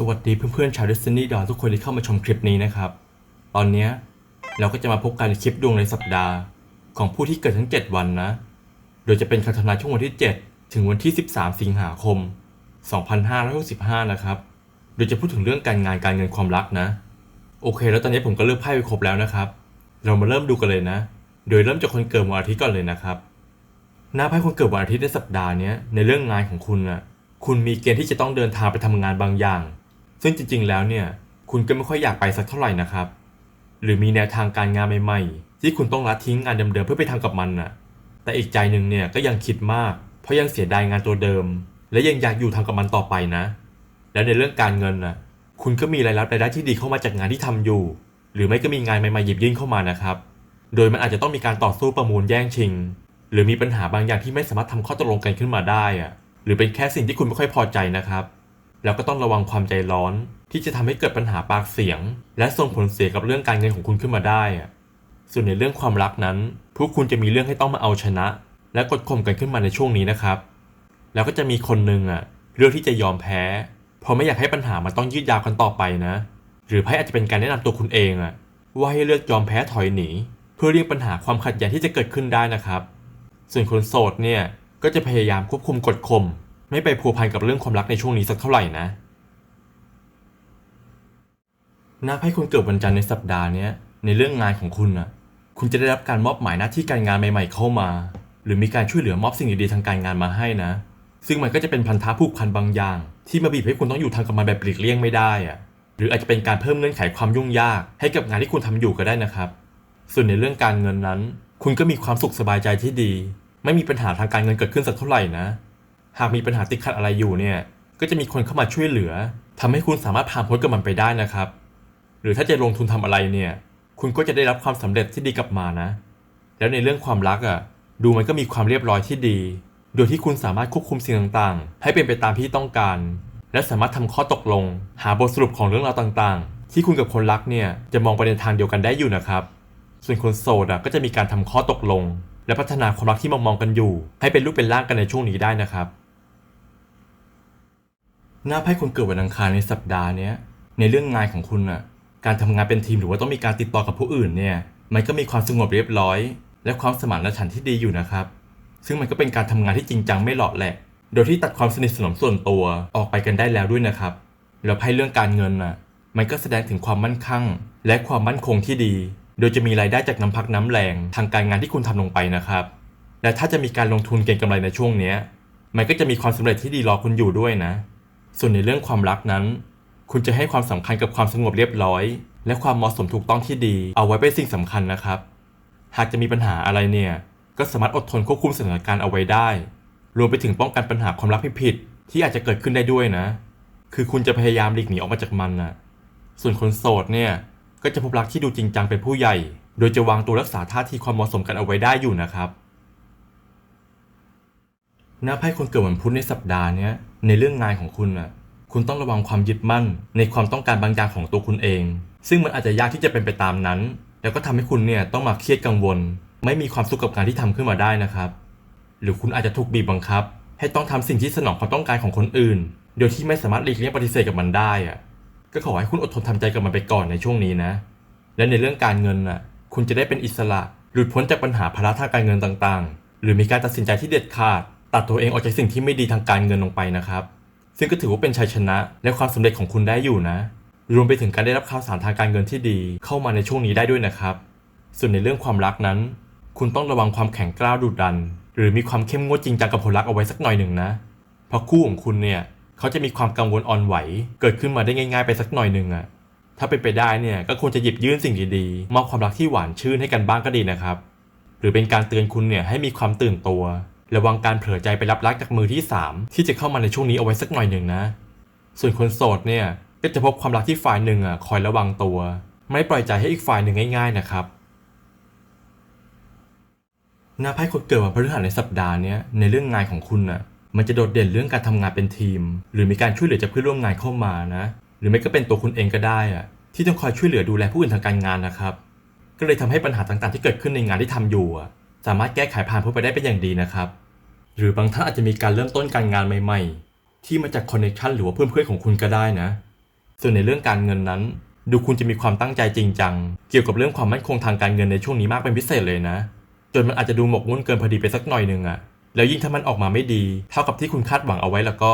สวัสดีเพื่อนๆชาวดิสนีย์ดอทุกคนที่เข้ามาชมคลิปนี้นะครับ ตอนนี้เราก็จะมาพบกันในคลิปดวงในสัปดาห์ ของผู้ที่เกิดทั้ง 7 วันนะ โดยจะเป็นคำทำนายช่วงวันที่ 7 ถึงวันที่ 13 สิงหาคม 2565 นะครับ โดยจะพูดถึงเรื่องการงานการเงินความรักนะ โอเค แล้วตอนนี้ผมก็เลือกไพ่ไปครบแล้วนะครับ เรามาเริ่มดูกันเลยนะ โดยเริ่มจากคนเกิดวันอาทิตย์ก่อนเลยนะครับ หน้าไพ่คนเกิดวันอาทิตย์ในสัปดาห์นี้ในเรื่องงานของคุณนะคุณมีเกณฑ์ที่จะต้องเดินทางไปทำงานบางอย่าง ซึ่งจริงๆ แล้วเนี่ย คุณก็ไม่ค่อยอยากไปสักเท่าไหร่นะครับ หรือมีแนวทางการงานใหม่ๆ ที่คุณต้องละทิ้งงานเดิมๆเพื่อไปทำกับมันน่ะ แต่อีกใจหนึ่งเนี่ยก็ยังคิดมาก เพราะยังเสียดายงานตัวเดิม และยังอยากอยู่ทำกับมันต่อไปนะ แล้วในเรื่องการเงินน่ะ คุณก็มีรายรับรายได้ที่ดีเข้ามาจากงานที่ทำอยู่ หรือไม่ก็มีงานใหม่ๆหยิบยื่นเข้ามานะครับ โดยมันอาจจะต้องมีการต่อสู้ประมูลแย่งชิง หรือมีปัญหาบางอย่างที่ไม่สามารถทำข้อตกลงกันขึ้นมาได้อะหรือเป็นแค่สิ่งที่คุณไม่ค่อยพอใจนะครับ แล้วก็ต้องระวังความใจร้อน ที่จะทำให้เกิดปัญหาปากเสียง และส่งผลเสียกับเรื่องการเงินของคุณขึ้นมาได้ ส่วนในเรื่องความรักนั้น พวกคุณจะมีเรื่องให้ต้องมาเอาชนะ และกดข่มกันขึ้นมาในช่วงนี้นะครับ แล้วก็จะมีคนหนึ่งอะเลือกที่จะยอมแพ้ เพราะไม่อยากให้ปัญหามันต้องยืดยาวกันต่อไปนะ หรือไพ่อาจจะเป็นการแนะนำตัวคุณเองอะว่าให้เลือกยอมแพ้ถอยหนี เพื่อเลี่ยงปัญหาความขัดแย้งที่จะเกิดขึ้นได้นะครับ ส่วนคนโสดเนี่ยก็จะพยายามควบคุมกดข่ม ไม่ไปพัวพันกับเรื่องความรักในช่วงนี้สักเท่าไหร่นะ นับให้คนเกิดวันจันทร์ในสัปดาห์นี้ในเรื่องงานของคุณนะคุณจะได้รับการมอบหมายหน้าที่การงานใหม่ ๆ เข้ามา หรือมีการช่วยเหลือมอบสิ่งดีๆทางการงานมาให้นะ ซึ่งมันก็จะเป็นพันธะผูกพันบางอย่าง ที่มาบีบให้คุณต้องอยู่ทางกับมันแบบหลีกเลี่ยงไม่ได้อะหรืออาจจะเป็นการเพิ่มเงื่อนไขความยุ่งยาก ให้กับงานที่คุณทำอยู่ก็ได้นะครับ ส่วนในเรื่องการเงินนั้น คุณก็มีความสุขสบายใจที่ดี ไม่มีปัญหาทางการเงินเกิดขึ้นสักเท่าไหร่นะ หากมีปัญหาติดขัดอะไรอยู่เนี่ย ก็จะมีคนเข้ามาช่วยเหลือทำให้คุณสามารถผ่านพ้นกับมันไปได้นะครับ หรือถ้าจะลงทุนทำอะไรเนี่ย คุณก็จะได้รับความสำเร็จที่ดีกลับมานะ แล้วในเรื่องความรักอะ ดูมันก็มีความเรียบร้อยที่ดี โดยที่คุณสามารถควบคุมสิ่งต่างๆ ให้เป็นไปตามที่ต้องการ และสามารถทำข้อตกลง หาบทสรุปของเรื่องราวต่างๆ ที่คุณกับคนรักเนี่ยจะมองไปในทางเดียวกันได้อยู่นะครับ ส่วนคนโสดอะก็จะมีการทำข้อตกลง และพัฒนาความรักที่มองมองๆกันอยู่ ให้เป็นรูปเป็นร่างกันในช่วงนี้ได้นะครับ หน้าไพ่คนเกิดวันอังคารในสัปดาห์นี้ในเรื่องงานของคุณน่ะการทำงานเป็นทีมหรือว่าต้องมีการติดต่อกับผู้อื่นเนี่ย มันก็มีความสงบเรียบร้อย และความสมานฉันท์ที่ดีอยู่นะครับ ซึ่งมันก็เป็นการทำงานที่จริงจังไม่หลอดแหละ โดยที่ตัดความสนิทสนมส่วนตัวออกไปกันได้แล้วด้วยนะครับ แล้วไพ่เรื่องการเงินน่ะ มันก็แสดงถึงความมั่นคงและความมั่นคงที่ดี โดยจะมีรายได้จากน้ำพักน้ำแรงทางการงานที่คุณทำลงไปนะครับ และถ้าจะมีการลงทุนเก็งกำไรในช่วงเนี้ยมันก็จะมีความสำเร็จที่ดีรอคุณอยู่ด้วยนะ ส่วนในเรื่องความรักนั้น คุณจะให้ความสำคัญกับความสงบเรียบร้อย และความเหมาะสมถูกต้องที่ดี เอาไว้เป็นสิ่งสำคัญนะครับ หากจะมีปัญหาอะไรเนี่ยก็สามารถอดทนควบคุมสถานการณ์เอาไว้ได้ รวมไปถึงป้องกันปัญหาความรักผิดๆที่อาจจะเกิดขึ้นได้ด้วยนะ คือคุณจะพยายามหลีกหนีออกมาจากมันนะส่วนคนโสดเนี่ยก็จะพบรักที่ดูจริงจังเป็นผู้ใหญ่ โดยจะวางตัวรักษาท่าทีความเหมาะสมกันเอาไว้ได้อยู่นะครับ น้าไพ่คนเกิดวันพุธในสัปดาห์นี้ในเรื่องงานของคุณน่ะคุณต้องระวังความยึดมั่น ในความต้องการบางอย่างของตัวคุณเอง ซึ่งมันอาจจะยากที่จะเป็นไปตามนั้น แล้วก็ทำให้คุณเนี่ยต้องมาเครียดกังวล ไม่มีความสุขกับการที่ทำขึ้นมาได้นะครับ หรือคุณอาจจะถูกบีบบังคับ ให้ต้องทำสิ่งที่สนองความต้องการของคนอื่น โดยที่ไม่สามารถหลีกเลี่ยงปฏิเสธกับมันได้อะก็ขอให้คุณอดทนทำใจกับมันไปก่อนในช่วงนี้นะ และในเรื่องการเงินน่ะ คุณจะได้เป็นอิสระ หลุดพ้นจากปัญหาภาระทางการเงินต่างๆ หรือมีการตัดสินใจที่เด็ดขาด ตัดตัวเองออกจากสิ่งที่ไม่ดีทางการเงินลงไปนะครับ ซึ่งก็ถือว่าเป็นชัยชนะ และความสำเร็จของคุณได้อยู่นะ รวมไปถึงการได้รับข่าวสารทางการเงินที่ดีเข้ามาในช่วงนี้ได้ด้วยนะครับ ส่วนในเรื่องความรักนั้น คุณต้องระวังความแข็งกร้าวดุดัน หรือมีความเข้มงวดจริงจังกับคนรักเอาไว้สักหน่อยหนึ่งนะ เพราะคู่ของคุณเนี่ยเขาจะมีความกังวลอ่อนไหว เกิดขึ้นมาได้ง่าย ๆ ไปสักหน่อยหนึ่งอะถ้าเป็นไปได้เนี่ยก็ควรจะหยิบยื่นสิ่งดีๆมอบความรักที่หวานชื่นให้กันบ้างก็ดีนะครับ หรือเป็นการเตือนคุณเนี่ยให้มีความตื่นตัว ระวังการเผลอใจไปรับรักจากมือที่ 3 ที่จะเข้ามาในช่วงนี้เอาไว้สักหน่อยหนึ่งนะ ส่วนคนโสดเนี่ยก็จะพบความรักที่ฝ่ายหนึ่งอะคอยระวังตัว ไม่ปล่อยใจให้อีกฝ่ายหนึ่งง่ายๆนะครับหน้าไพ่คนเกิดวันพฤหัสในสัปดาห์นี้ในเรื่องงานของคุณน่ะมันจะโดดเด่นเรื่องการทำงานเป็นทีม หรือมีการช่วยเหลือจากเพื่อนร่วมงานเข้ามานะ หรือไม่ก็เป็นตัวคุณเองก็ได้อะที่ต้องคอยช่วยเหลือดูแลผู้อื่นทางการงานนะครับ ก็เลยทำให้ปัญหาต่างๆที่เกิดขึ้นในงานที่ทำอยู่อะ สามารถแก้ไขผ่านพ้นไปได้เป็นอย่างดีนะครับ หรือบางท่านอาจจะมีการเริ่มต้นการงานใหม่ ๆ ที่มาจากคอนเนคชันหรือว่าเพื่อนๆของคุณก็ได้นะ ส่วนในเรื่องการเงินนั้น ดูคุณจะมีความตั้งใจจริงจังเกี่ยวกับเรื่องความมั่นคงทางการเงินในช่วงนี้มากเป็นพิเศษเลยนะ จนมันอาจจะดูหมกมุ่นเกินพอดีไปสักหน่อยนึงอะแล้วยิ่งถ้ามันออกมาไม่ดี เท่ากับที่คุณคาดหวังเอาไว้แล้วก็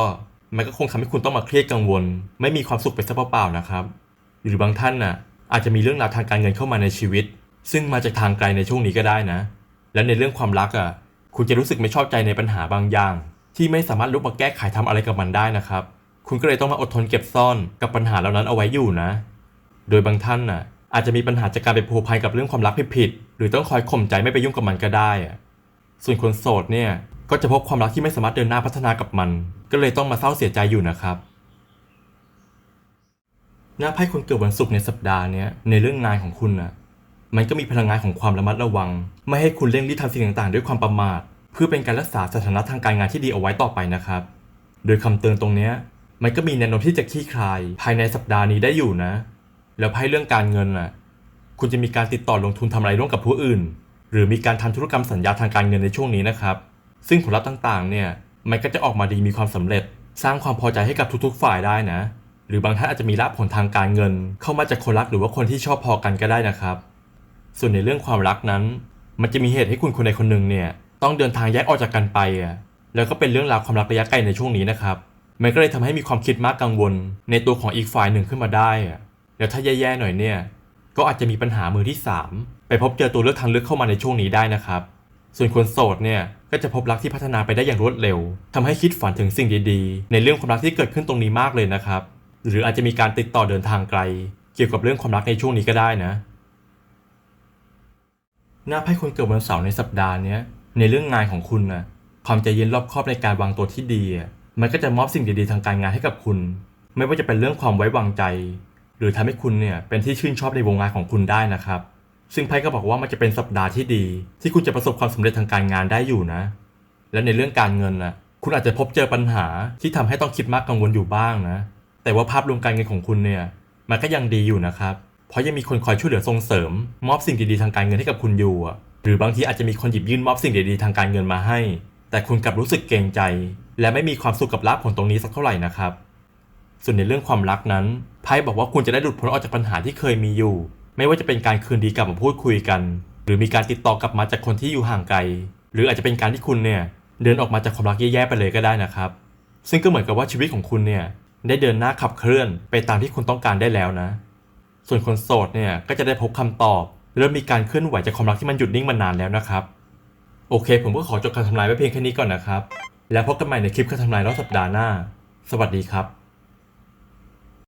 มันก็คงทำให้คุณต้องมาเครียดกังวล ไม่มีความสุขไปซะเปล่าๆนะครับ หรือบางท่านน่ะอาจจะมีเรื่องราวทางการเงินเข้ามาในชีวิต ซึ่งมาจากทางไกลในช่วงนี้ก็ได้นะ และในเรื่องความรักอะคุณจะรู้สึกไม่ชอบใจในปัญหาบางอย่าง ที่ไม่สามารถลุกมาแก้ไขทำอะไรกับมันได้นะครับ คุณก็เลยต้องมาอดทนเก็บซ่อนกับปัญหาเหล่านั้นเอาไว้อยู่นะ โดยบางท่านน่ะอาจจะมีปัญหาจากการไปพัวพันกับเรื่องความรักผิดๆหรือต้องคอยข่มใจไม่ไปยุ่งกับมันก็ได้อะส่วนคนโสดเนี่ยก็จะพบความรักที่ไม่สามารถเดินหน้าพัฒนากับมัน ก็เลยต้องมาเศร้าเสียใจอยู่นะครับ หน้าไพ่คนเกิดวันศุกร์ในสัปดาห์นี้ในเรื่องงานของคุณน่ะ มันก็มีพลังงานของความระมัดระวัง ไม่ให้คุณเร่งรีบทำสิ่งต่างๆ ด้วยความประมาท เพื่อเป็นการรักษาสถานะทางการงานที่ดีเอาไว้ต่อไปนะครับ โดยคำเตือนตรงเนี้ยมันก็มีแนวโน้มที่จะคลี่คลาย ภายในสัปดาห์นี้ได้อยู่นะ แล้วไพ่เรื่องการเงินน่ะ คุณจะมีการติดต่อลงทุนทำอะไรร่วมกับผู้อื่น หรือมีการทำธุรกรรมสัญญาทางการเงินในช่วงนี้นะครับ ซึ่งผลลัพธ์ต่างๆ เนี่ย มันก็จะออกมาดีมีความสำเร็จ สร้างความพอใจให้กับทุกๆ ฝ่ายได้นะ หรือบางท่านอาจจะมีลาภผลทางการเงิน เข้ามาจากคนรักหรือว่าคนที่ชอบพอกันก็ได้นะครับ ส่วนในเรื่องความรักนั้น มันจะมีเหตุให้คุณคนใดคนหนึ่งเนี่ยต้องเดินทางแยกออกจากกันไปอะแล้วก็เป็นเรื่องราวความรักระยะไกลในช่วงนี้นะครับมันก็เลยทำให้มีความคิดมากกังวล ในตัวของอีกฝ่ายหนึ่งขึ้นมาได้อะแล้วถ้าแย่ๆหน่อยเนี่ยก็อาจจะมีปัญหามือที่ 3 ไปพบเจอตัวเลือกทางเลือกเข้ามาในช่วงนี้ได้นะครับ ส่วนคนโสดเนี่ยก็จะพบรักที่พัฒนาไปได้อย่างรวดเร็วทำให้คิดฝันถึงสิ่งดีๆ ในเรื่องความรักที่เกิดขึ้นตรงนี้มากเลยนะครับ หรืออาจจะมีการติดต่อเดินทางไกล เกี่ยวกับเรื่องความรักในช่วงนี้ก็ได้นะ หน้าไพ่คนเกิดวันเสาร์ในสัปดาห์นี้ในเรื่องงานของคุณนะความใจเย็นรอบคอบในการวางตัวที่ดีมันก็จะมอบสิ่งดีๆทางการงานให้กับคุณ ไม่ว่าจะเป็นเรื่องความไว้วางใจ หรือทำให้คุณเนี่ยเป็นที่ชื่นชอบในวงงานของคุณได้นะครับ ซึ่งไพ่ก็บอกว่ามันจะเป็นสัปดาห์ที่ดี ที่คุณจะประสบความสำเร็จทางการงานได้อยู่นะ และในเรื่องการเงินนะคุณอาจจะพบเจอปัญหาที่ทำให้ต้องคิดมากกังวลอยู่บ้างนะ แต่ว่าภาพรวมการเงินของคุณเนี่ยมันก็ยังดีอยู่นะครับ เพราะยังมีคนคอยช่วยเหลือส่งเสริม มอบสิ่งดีๆทางการเงินให้กับคุณอยู่อะหรือบางทีอาจจะมีคนหยิบยื่นมอบสิ่งดีๆทางการเงินมาให้ แต่คุณกลับรู้สึกเกรงใจ และไม่มีความสุขกับลาภผลตรงนี้สักเท่าไหร่นะครับ ส่วนในเรื่องความรักนั้นไพ่บอกว่าคุณจะได้หลุดพ้นออกจากปัญหาที่เคยมีอยู่ ไม่ว่าจะเป็นการคืนดีกลับมาพูดคุยกัน หรือมีการติดต่อกลับมาจากคนที่อยู่ห่างไกล หรืออาจจะเป็นการที่คุณเนี่ยเดินออกมาจากความรักแย่ๆไปเลยก็ได้นะครับ ซึ่งก็เหมือนกับว่าชีวิตของคุณเนี่ยได้เดินหน้าขับเคลื่อนไปตามที่คุณต้องการได้แล้วนะ ส่วนคนโสดเนี่ยก็จะได้พบคำตอบ เริ่มมีการเคลื่อนไหวจากความรักที่มันหยุดนิ่งมานานแล้วนะครับ โอเค ผมก็ขอจบการทำลายไว้เพียงแค่นี้ก่อนนะครับ แล้วพบกันใหม่ในคลิปการทำลายรอบสัปดาห์หน้า สวัสดีครับ